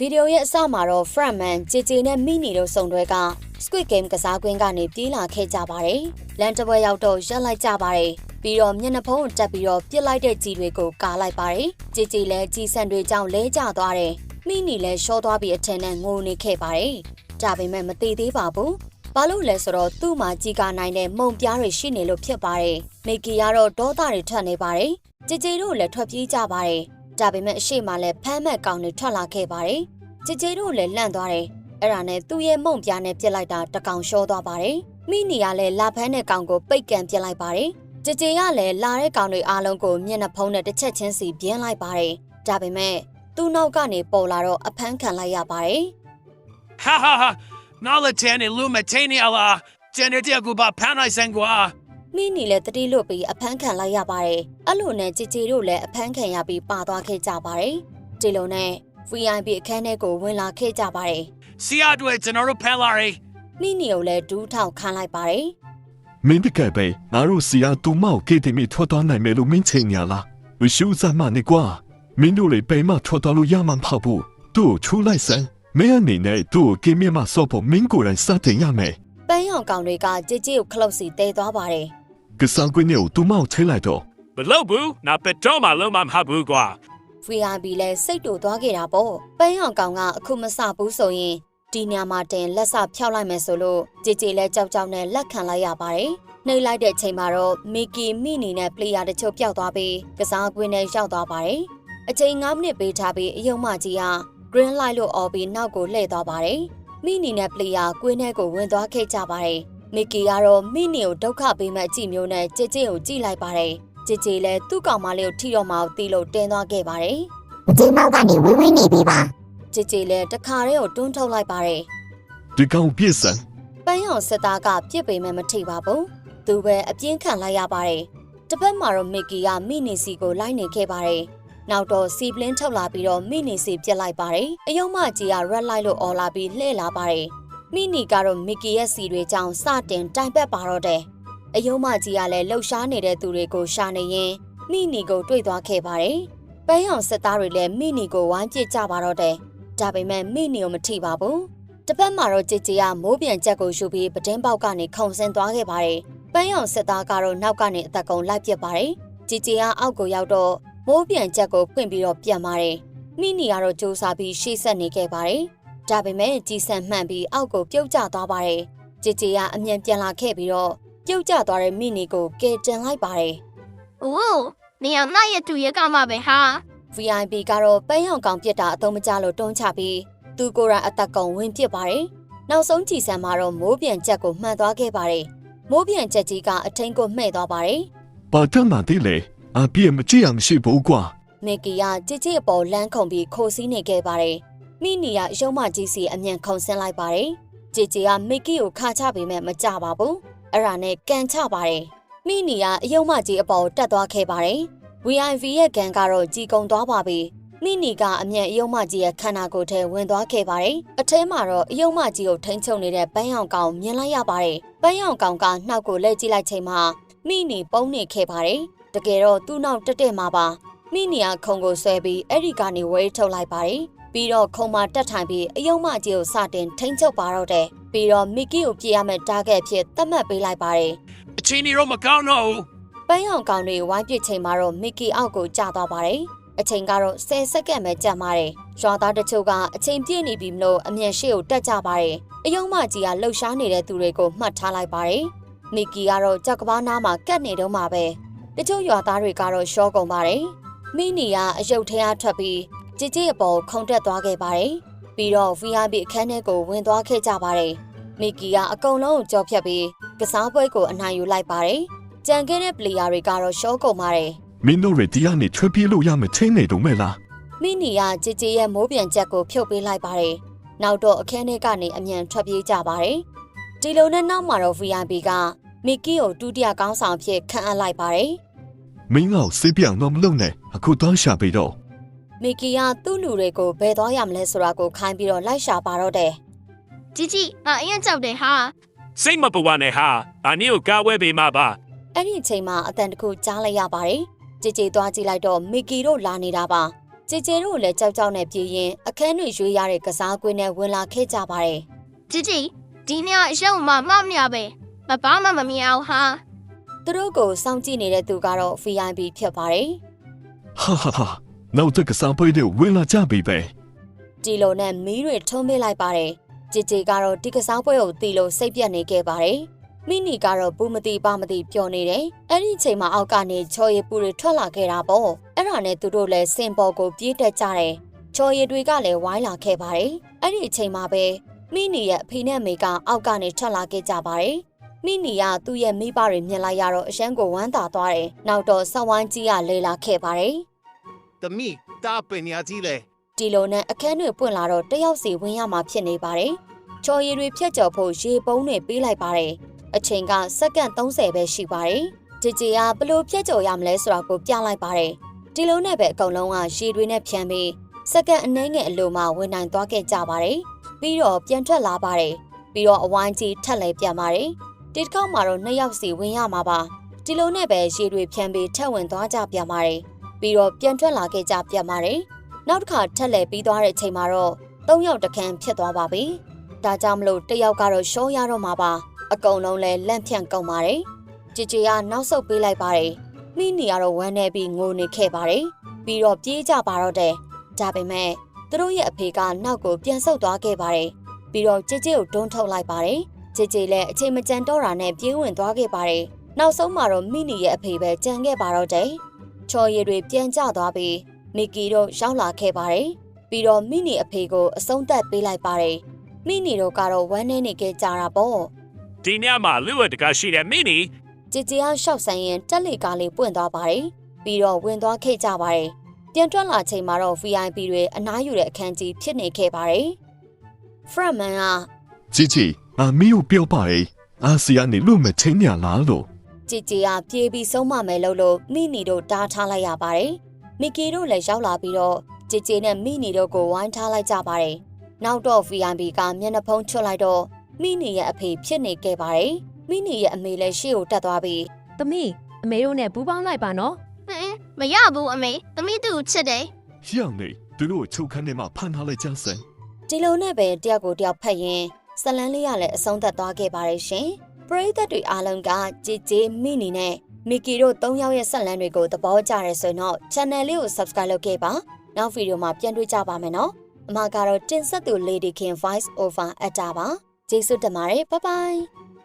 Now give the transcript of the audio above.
ဗီဒီယိုရဲ့အစမှာတော့ Frontman ဂျေဂျေနဲ့မိနီတို့စုံတွဲက Squid Game ကစားကွင်းကနေပြေးလာခဲ့ကြပါတယ်။လန်တပွဲရောက်တော့ရက်လိုက်ကြပါတယ်။ပြီးတော့မျက်နှာဖုံးကိုတက်ပြီးတော့ပြစ်လိုက်တဲ့ကြီးတွေကိုကာလိုက်ပါတယ်။ဂျေဂျေလည်းကြီးဆန်တွေကြောင့်လဲကျသွားတယ်။မိနီလည်းရှော့သွားပြီးအထင်နဲ့ငိုနေခဲ့ပါတယ်။ဒါပေမဲ့မသေးသေးပါဘူး။ဘာလို့လဲဆိုတော့သူ့မှာကြီးကာနိုင်တဲ့မုံပြားတွေရှိနေလို့ဖြစ်ပါတယ်။မိကီကတော့ဒေါသတွေထွက်နေပါတယ်။ဂျေဂျေတို့လည်းထွက်ပြေးကြပါတယ်။ ဒါပေမဲ့အရှိမလည်းဖမ်းမဲ့ကောင်တွေထွက်လာခဲ့ပါတယ်။ဂျေဂျေတို့လည်းလန့်သွားတယ်။အဲ့ဒါနဲ့သူ့ရဲ့မုံပြားနဲ့ပြစ်လိုက်တာတကောင်ရှောသွားပါတယ်။မိနီကလည်းလာဖမ်းတဲ့ကောင်ကိုပိတ်ကန်ပြစ်လိုက်ပါတယ်။ဂျေဂျေကလည်းလာတဲ့ကောင်တွေအားလုံးကိုမျက်နှာဖုံးနဲ့တစ်ချက်ချင်းစီပြင်းလိုက်ပါတယ်။ဒါပေမဲ့သူ့နောက်ကနေပေါ်လာတော့အဖမ်းခံလိုက်ရပါတယ်။ Ha ha ha! Nalatani lumatani ala! Genetia guba panai sangwa! မိနီလည်းတတိလွတ်ပြီးအဖမ်းခံလိုက်ရပါတယ်။အလိုနဲ့ជីជីတို့လည်းအဖမ်းခံရပြီးပါသွားခဲ့ကြပါတယ်။ဒီလိုနဲ့ VIP အခန်းထဲကိုဝင်လာခဲ့ကြပါတယ်။စီရတွေကျွန်တော်တို့ဖမ်းလာရီမိနီကိုလည်းဒူးထောက်ခံလိုက်ပါတယ်။မင်းပြကပဲငါတို့စီရသူမောက်ကေတီမီထွက်သွားနိုင်မယ်လို့မင်းချိန်ညာလား။မရှိဦးစမ်းမနေကွာ။မင်းတို့လေပိန်မထွက်သွားလို့ရမှမဟုတ်ဘူး။သူ့ကိုချူလိုက်စမ်းမင်းအနေနဲ့သူ့ကိုကင်းမြတ်မဆော့ဖို့မင်းကိုယ်တိုင်စတင်ရမယ်။ပန်းရောင်ကောင်တွေကကြည်ကြည်ကိုခလုတ်စီတဲသွားပါတယ် ကစားကွင်းကိုသူမောက်ထိလိုက်တော့မလုပ်ဘူးနာပက်တော့မှလုံးမမဟုတ်ဘူးကွာ FRB လဲစိတ်တူသွားခဲ့တာပေါ့ပန်းရောင်ကောင်ကအခုမစဘူးဆိုရင်ဒီညမှာတင်လက်စဖြောက်လိုက်မယ်ဆိုလို့ကြည်ကြည်လဲကြောက်ကြောက်နဲ့လက်ခံလိုက်ရပါတယ်နှိပ်လိုက်တဲ့ချိန်မှာတော့မီကီမိနေနဲ့ပလေယာတချို့ပျောက်သွားပြီးကစားကွင်းထဲရောက်သွားပါတယ်အချိန်9မိနစ်ပေးထားပြီးအယုံမကြီးဟာ green light လို့អော်ပြီးနောက်ကိုလှည့်သွားပါတယ်မိနေနဲ့ပလေယာကွင်းထဲကိုဝင်သွားခဲ့ကြပါတယ် မီကီကတော့မိနီကိုဒုက္ခပေးမဲ့အကြည့်မျိုးနဲ့ကြည်ကြည်ကိုကြည့်လိုက်ပါတယ်။ကြည်ကြည်လည်းသူ့ကောင်မလေးကိုထိတော့မှကိုတီးလို့တင်းသွားခဲ့ပါတယ်ဒီမောက်ကနေဝင်းဝင်းနေပြီပါ။ကြည်ကြည်လည်းတခါတည်းကိုတွန်းထုတ်လိုက်ပါတယ်ဒီကောင်ပြစ်စမ်း။ပန်းရောင်စစ်သားကပြစ်ပေမဲ့မထိပါဘူး။သူပဲအပြင်းခံလိုက်ရပါတယ်။တစ်ဖက်မှာတော့မီကီကမိနီစီကိုလိုက်နေခဲ့ပါတယ်။နောက်တော့စီပလင်းထုတ်လာပြီးတော့မိနီစီပြစ်လိုက်ပါတယ်။အယုံမကြီးက red light လို့អော်လာပြီးလှည့်လာပါတယ်။ မိနီကတော့မီကီရဲ့စီတွေကြောင့်စတင်တိုင်ပတ်ပါတော့တယ်။အယုံမကြီးကလည်းလှုပ်ရှားနေတဲ့သူတွေကိုရှာနေရင်မိနီကိုတွေ့သွားခဲ့ပါတယ်။ပန်းရောင်စစ်သားတွေလည်းမိနီကိုဝိုင်းပစ်ကြပါတော့တယ်။ဒါပေမဲ့မိနီကိုမထိပါဘူး။တစ်ဖက်မှာတော့ကြည်ကြည်ကမိုးပြန်ချက်ကိုယူပြီးပတင်းပေါက်ကနေခုန်ဆင်းသွားခဲ့ပါတယ်။ပန်းရောင်စစ်သားကတော့နောက်ကနေအသက်ကုန်လိုက်ပစ်ပါတယ်။ကြည်ကြည်ကအောက်ကိုရောက်တော့မိုးပြန်ချက်ကိုဖွင့်ပြီးတော့ပြန်ပါတယ်။မိနီကတော့စူးစမ်းပြီးရှေ့ဆက်နေခဲ့ပါတယ်။ ဒါပေမဲ့ကြီးစံမှန်ပြီးအောက်ကိုပြုတ်ကျသွားပါတယ်။ကြည်ကြည်ကအမြန်ပြန်လာခဲ့ပြီးတော့ပြုတ်ကျသွားတဲ့မိနီကိုကယ်တင်လိုက်ပါတယ်။အိုးနေအောင်နှရဲ့တူရဲ့ကမှာပဲဟာ။ VIP ကတော့ပန်းရောင်ကောင်ပြစ်တာအသုံးမကျလို့တွန်းချပြီးသူကိုယ်တိုင်အသက်ကုန်ဝင်ပစ်ပါတယ်။နောက်ဆုံးကြည်စံမှာတော့မိုးပြန်ချက်ကိုမှန်သွားခဲ့ပါတယ်။မိုးပြန်ချက်ကြီးကအထင်းကိုမှဲ့သွားပါတယ်။ပါတမ်းမာသေးလေအပြည့်မကြည့်အောင်ရှိဘူးကွာမီကီကကြစ်ကြစ်အပေါ်လမ်းခုန်ပြီးခိုးစီးနေခဲ့ပါတယ်။ မိနီကရုံမကြီးစီအမြန်ခုန်ဆင်းလိုက်ပါတယ်။ကြစ်ကြစ်ကမီကီကိုခါချပေမဲ့မကြပါဘူး။အဲ့ဒါနဲ့ကန်ချပါတယ်။မိနီကအယုံမကြီးအပေါ်တက်သွားခဲ့ပါတယ်။ VIV ရဲ့ကန်ကတော့ကြီးကုံသွားပါပြီ။မိနီကအမြန်အယုံမကြီးရဲ့ခန္ဓာကိုယ်ထဲဝင်သွားခဲ့ပါတယ်။အထဲမှာတော့အယုံမကြီးကိုထိန်းချုပ်နေတဲ့ပန်းရောင်ကောင်မြင်လိုက်ရပါတယ်။ပန်းရောင်ကောင်ကနှောက်ကိုလှည့်ကြည့်လိုက်ချိန်မှာမိနီပုံနေခဲ့ပါတယ်။တကယ်တော့သူ့နောက်တက်တက်မှာပါ။မိနီယာခုံကိုဆွဲပြီးအဲ့ဒီကနေဝဲထုတ်လိုက်ပါတယ်။ ပြီးတော့ခုံမှာတက်ထိုင်ပြီးအယုံမကြီးကိုစတင်ထိန်းချုပ်ပါတော့တယ်။ပြီးတော့မီကီကိုပြေးရမယ့်တာဂက်ဖြစ်သတ်မှတ်ပေးလိုက်ပါတယ် Achini Romacano! ။ပန်းရောင်ကောင်တွေဝိုင်းပစ်ချိန်မှာတော့မီကီအောက်ကိုကျသွားပါတယ်။အချိန်ကတော့10စက္ကန့်ပဲကြာမှာတယ်။ရွာသားတချို့ကအချိန်ပြည့်နေပြီမလို့အမြန်ရှေ့ကိုတက်ကြပါတယ်။အယုံမကြီးကလှုပ်ရှားနေတဲ့သူတွေကိုမှတ်ထားလိုက်ပါတယ်။မီကီကတော့ကြောက်ကဘာနားမှာကတ်နေတော့မှာပဲ။တချို့ရွာသားတွေကတော့ရှော့ကုန်ပါတယ်။မိနီကအယုတ်ထဲအားထွက်ပြီး ကြည်ကြည်အပေါ်ခုန်တက်သွားခဲ့ပါတယ်။ပြီးတော့ VIP အခန်းထဲကိုဝင်သွားခဲ့ကြပါတယ်။မီကီကအကုန်လုံးကိုကြောဖြတ်ပြီးကစားပွဲကိုအနိုင်ယူလိုက်ပါတယ်။ကြံခဲ့တဲ့ပလေယာတွေကတော့ရှော့ကုန်ပါတယ်မင်းတို့ရဒီကနေထွက်ပြေးလို့ရမချင်းနေတော့မဲ့လား။မိနီကကြည်ကြည်ရဲ့မိုးပြန်ချက်ကိုဖြုတ်ပေးလိုက်ပါတယ်။နောက်တော့အခန်းထဲကနေအမြန်ထွက်ပြေးကြပါတယ်။ဒီလိုနဲ့နောက်မှာတော့ VIP ကမီကီကိုဒုတိယကောင်းဆောင်အဖြစ်ခန့်အပ်လိုက်ပါတယ်မင်းကစေးပြောင်တော့မလုပ်နဲ့အခုတော့ရှာပြီးတော့။ မီကီကသူ့လူတွေကိုဘယ်သွားရမလဲဆိုတာကိုခိုင်းပြီးတော့လိုက်ရှာပါတော့တယ်ជីជីငါအရင်ကြောက်တယ်ဟာစိတ်မပူပါနဲ့ဟာအနည်းကိုကာဝဲပေးမှာပါ။အဲ့ဒီအချိန်မှာအတန်တခုကြားလိုက်ရပါတယ်။ကြေကြေသွားကြည့်လိုက်တော့မီကီတို့လာနေတာပါ။ကြေကြေတို့လည်းကြောက်ကြောက်နဲ့ပြေးရင်အခန်းတွေရွေးရတဲ့ကစားကွင်းနဲ့ဝင်လာခဲ့ကြပါတယ်ជីជីဒီနေ့အရောက်မှမမရပဲမပါမမမြင်အောင်ဟာ။သူတို့ကိုစောင့်ကြည့်နေတဲ့သူကတော့ VIP ဖြစ်ပါတယ်ဟာဟာ နောက်တက်ကစားပွဲတွေဝင်လာကြပြီပဲ။ဒီလိုနဲ့မီးတွေထုံးပေးလိုက်ပါတယ်။ကြည်ကြည်ကတော့ဒီကစားပွဲကိုတီလို့စိတ်ပြတ်နေခဲ့ပါတယ်။မိနီကတော့ဘူးမတိပါမတိပျော်နေတယ်။အဲ့ဒီအချိန်မှာအောက်ကနေချော်ရည်ပူတွေထွက်လာခဲ့တာပေါ့။အဲ့ဒါနဲ့သူတို့လည်းစင်ပေါ်ကိုပြေးတက်ကြတယ်။ချော်ရည်တွေကလည်းဝိုင်းလာခဲ့ပါတယ်။အဲ့ဒီအချိန်မှာပဲမိနီရဲ့အဖေနဲ့အမေကအောက်ကနေထွက်လာခဲ့ကြပါတယ်။မိနီကသူ့ရဲ့မိဘတွေမြင်လိုက်ရတော့အရှမ်းကိုဝမ်းသာသွားတယ်။နောက်တော့ဆောင်းဝိုင်းကြီးကလေလာခဲ့ပါတယ်။ သမီးတာပညာကြီးလေဒီလိုနဲ့အခန်းတွေပွင့်လာတော့တယောက်စီဝင်ရမှာဖြစ်နေပါတယ်။ချော်ရည်တွေဖြတ်ကျော်ဖို့ရေပုံးတွေပေးလိုက်ပါတယ်။အချိန်ကစက္ကန့်30ပဲရှိပါတယ်။ဂျီဂျီကဘလို့ဖြတ်ကျော်ရမလဲဆိုတာကိုပြလိုက်ပါတယ်။ဒီလိုနဲ့ပဲအကုန်လုံးကရေတွေနဲ့ဖြန်းပြီးစက္ကန့်အနည်းငယ်အလိုမှဝင်နိုင်သွားခဲ့ကြပါတယ်။ပြီးတော့ပြန်ထွက်လာပါတယ်။ပြီးတော့အဝိုင်းကြီးထက်လဲပြန်ပါတယ်။ဒီတစ်ခေါက်မှာတော့နှစ်ယောက်စီဝင်ရမှာပါ။ဒီလိုနဲ့ပဲရေတွေဖြန်းပြီးထက်ဝင်သွားကြပြန်ပါတယ်။ ပြီးတော့ပြန်ထွက်လာခဲ့ကြပြန်ပါတယ်။နောက်တစ်ခါထက်လဲပြီးသွားတဲ့အချိန်မှာတော့၃ယောက်တခန်းဖြစ်သွားပါပြီ။ဒါကြောင့်မလို့တစ်ယောက်ကတော့ရှောရတော့မှာပါ။အကုန်လုံးလဲလန့်ဖြန့်ကုန်ပါတယ်။ကြည်ကြည်ကနောက်ဆုတ်ပေးလိုက်ပါတယ်။မိနီကတော့ဝမ်းနေပြီးငိုနေခဲ့ပါတယ်။ပြီးတော့ပြေးကြပါတော့တယ်။ဒါပေမဲ့သူတို့ရဲ့အဖေကနောက်ကိုပြန်ဆုတ်သွားခဲ့ပါတယ်။ပြီးတော့ကြည်ကြည်ကိုတွန်းထုတ်လိုက်ပါတယ်။ကြည်ကြည်လည်းအချိန်မကြမ်းတော့တာနဲ့ပြေးဝင်သွားခဲ့ပါတယ်။နောက်ဆုံးမှာတော့မိနီရဲ့အဖေပဲကြံခဲ့ပါတော့တယ်။ ချော်ရည်တွေပြန်ကျသွားပြီးမီကီတို့ရောက်လာခဲ့ပါတယ်။ပြီးတော့မိနီအဖေကိုအဆုံးသတ်ပေးလိုက်ပါတယ်။မိနီတို့ကတော့ဝမ်းနေနေခဲ့ကြတာပေါ့ဒီညမှာလူဝတ်တကရှိတဲ့မင်းနီ။ကြည်ကြည်အောင်ရှောက်ဆိုင်ရင်တက်လေကားလေးပွင့်သွားပါတယ်။ပြီးတော့ဝင်သွားခဲ့ကြပါတယ်။ပြန်ထွက်လာချိန်မှာတော့ VIP တွေအနားယူတဲ့အခန်းကြီးဖြစ်နေခဲ့ပါတယ်။ Frontman ကជីជីငါမီးကိုပြောပါတယ်အာဆီယာနေလို့မချင်းညာလားလို့ ကြည်ကြည်ကပြေးပြီးဆုံးမမယ်လို့လို့မိနီတို့တားထားလိုက်ရပါတယ်။မီကီတို့လည်းရောက်လာပြီးတော့ကြည်ကြည်နဲ့မိနီတို့ကိုဝိုင်းထားလိုက်ကြပါတယ်။နောက်တော့ VIP ကမျက်နှာဖုံးချွတ်လိုက်တော့မိနီရဲ့အဖေဖြစ်နေခဲ့ပါတယ်။မိနီရဲ့အမေလည်းရှေ့ကိုတက်သွားပြီး။သမီးအမေတို့နဲ့ပူးပေါင်းလိုက်ပါနော်ဟင်မရဘူးအမေသမီးသူ့ကိုချစ်တယ်ရောက်နေသူတို့ကိုချုပ်ခန်းထဲမှာဖမ်းထားလိုက်ကြစမ်းဒီလိုနဲ့ပဲတယောက်ကိုတယောက်ဖက်ရင်ဇလန်းလေးကလည်းအဆုံးသတ်သွားခဲ့ပါတယ်ရှင်။ ပရိသတ်တွေအားလုံးကကြည်ကြည်မိနီနဲ့မီကီတို့၃ယောက်ရဲ့ဇလန်းတွေကိုသဘောကျရဲဆိုရင်တော့ channel လေးကို subscribe လုပ်ခဲ့ပါ။နောက်ဗီဒီယိုမှာပြန်တွေ့ကြပါမယ်နော်။အမကတော့တင်ဆက်သူ Lady King Voice Over အတာပါ။ကျေးဇူးတင်ပါတယ်။ Bye bye